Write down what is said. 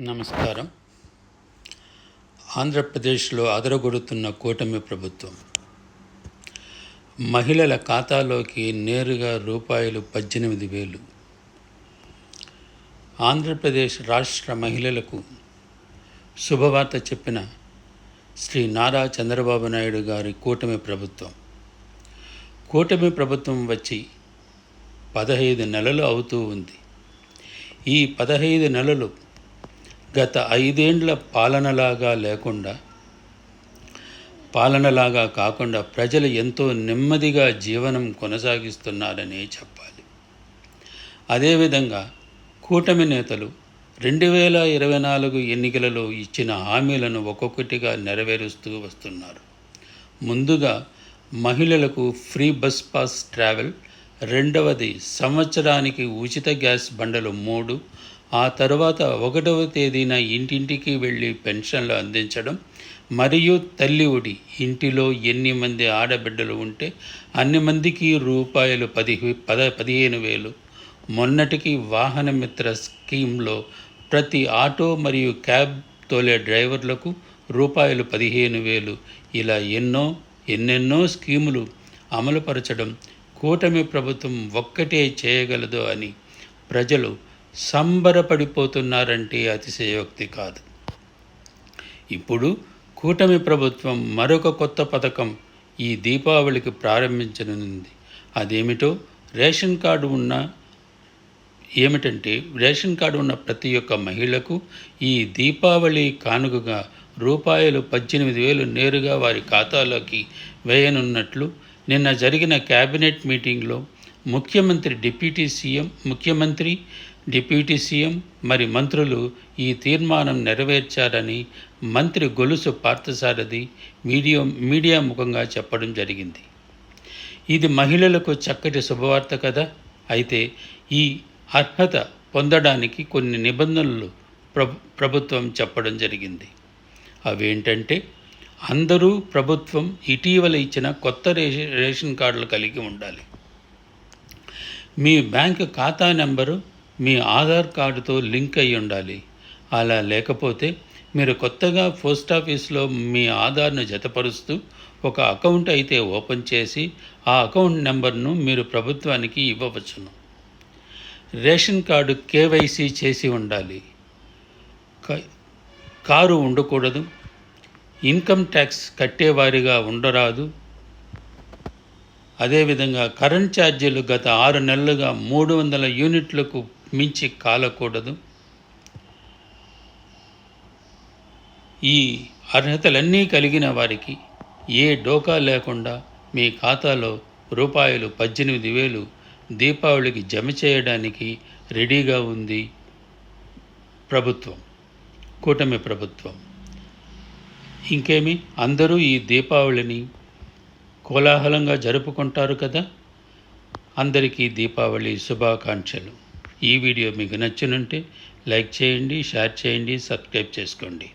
నమస్కారం. ఆంధ్రప్రదేశ్లో అదరగొడుతున్న కూటమి ప్రభుత్వం. మహిళల ఖాతాలోకి నేరుగా రూపాయలు పద్దెనిమిది వేలు. ఆంధ్రప్రదేశ్ రాష్ట్ర మహిళలకు శుభవార్త చెప్పిన శ్రీ నారా చంద్రబాబు నాయుడు గారి కూటమి ప్రభుత్వం. కూటమి ప్రభుత్వం వచ్చి పదహైదు నెలలు అవుతూ ఉంది. ఈ పదహైదు నెలలు గత ఐదేండ్ల పాలనలాగా లేకుండా పాలనలాగా కాకుండా ప్రజలు ఎంతో నెమ్మదిగా జీవనం కొనసాగిస్తున్నారని చెప్పాలి. అదేవిధంగా కూటమి నేతలు రెండు వేల ఇరవై నాలుగు ఎన్నికలలో ఇచ్చిన హామీలను ఒక్కొక్కటిగా నెరవేరుస్తూ వస్తున్నారు. ముందుగా మహిళలకు ఫ్రీ బస్ పాస్ ట్రావెల్ రెండవది సంవత్సరానికి ఉచిత గ్యాస్ బండలు మూడు ఆ తర్వాత ఒకటవ తేదీన ఇంటింటికి వెళ్ళి పెన్షన్లు అందించడం మరియు తల్లి ఒడి ఇంటిలో ఎన్ని మంది ఆడబిడ్డలు ఉంటే అన్ని మందికి రూపాయలు పది పద పదిహేను వేలు. మొన్నటికి వాహనమిత్ర స్కీమ్లో ప్రతి ఆటో మరియు క్యాబ్ తోలే డ్రైవర్లకు రూపాయలు పదిహేను వేలు. ఇలా ఎన్నో ఎన్నెన్నో స్కీములు అమలుపరచడం కూటమి ప్రభుత్వం ఒక్కటే చేయగలదు అని ప్రజలు సంబరపడిపోతున్నారంటే అతిశయోక్తి కాదు. ఇప్పుడు కూటమి ప్రభుత్వం మరొక కొత్త పథకం ఈ దీపావళికి ప్రారంభించనుంది. అదేమిటో రేషన్ కార్డు ఉన్న ఏమిటంటే రేషన్ కార్డు ఉన్న ప్రతి ఒక్క మహిళకు ఈ దీపావళి కానుకగా రూపాయలు పద్దెనిమిది వేలు నేరుగా వారి ఖాతాలోకి వేయనున్నట్లు నిన్న జరిగిన క్యాబినెట్ మీటింగ్లో ముఖ్యమంత్రి డిప్యూటీ సీఎం ముఖ్యమంత్రి డిప్యూటీ సీఎం మరి మంత్రులు ఈ తీర్మానం నెరవేర్చారని మంత్రి గొలుసు పార్థసారథి మీడియా మీడియా ముఖంగా చెప్పడం జరిగింది. ఇది మహిళలకు చక్కటి శుభవార్త కదా? అయితే ఈ అర్హత పొందడానికి కొన్ని నిబంధనలు ప్రభు ప్రభుత్వం చెప్పడం జరిగింది. అవేంటంటే అందరూ ప్రభుత్వం ఇటీవల ఇచ్చిన కొత్త రేషన్ రేషన్ కార్డులు కలిగి ఉండాలి. మీ బ్యాంక్ ఖాతా నెంబరు మీ ఆధార్ కార్డుతో లింక్ అయి ఉండాలి. అలా లేకపోతే మీరు కొత్తగా పోస్ట్ ఆఫీస్లో మీ ఆధార్ను జతపరుస్తూ ఒక అకౌంట్ అయితే ఓపెన్ చేసి ఆ అకౌంట్ నెంబర్ను మీరు ప్రభుత్వానికి ఇవ్వవచ్చును. రేషన్ కార్డు కేవైసీ చేసి ఉండాలి. క- కారు ఉండకూడదు. ఇన్కమ్ ట్యాక్స్ కట్టేవారిగా ఉండరాదు. అదేవిధంగా కరెంట్ ఛార్జీలు గత ఆరు నెలలుగా మూడు వందల యూనిట్లకు మించి కాలకూడదు. ఈ అర్హతలన్నీ కలిగిన వారికి ఏ డోకా లేకుండా మీ ఖాతాలో రూపాయలు పద్దెనిమిది వేలు దీపావళికి జమ చేయడానికి రెడీగా ఉంది ప్రభుత్వం కూటమి ప్రభుత్వం. ఇంకేమి? అందరూ ఈ దీపావళిని కోలాహలంగా జరుపుకుంటారు కదా? అందరికీ దీపావళి శుభాకాంక్షలు. ఈ వీడియో మీకు నచ్చినుంటే లైక్ చేయండి షేర్ చేయండి సబ్స్క్రైబ్ చేసుకోండి.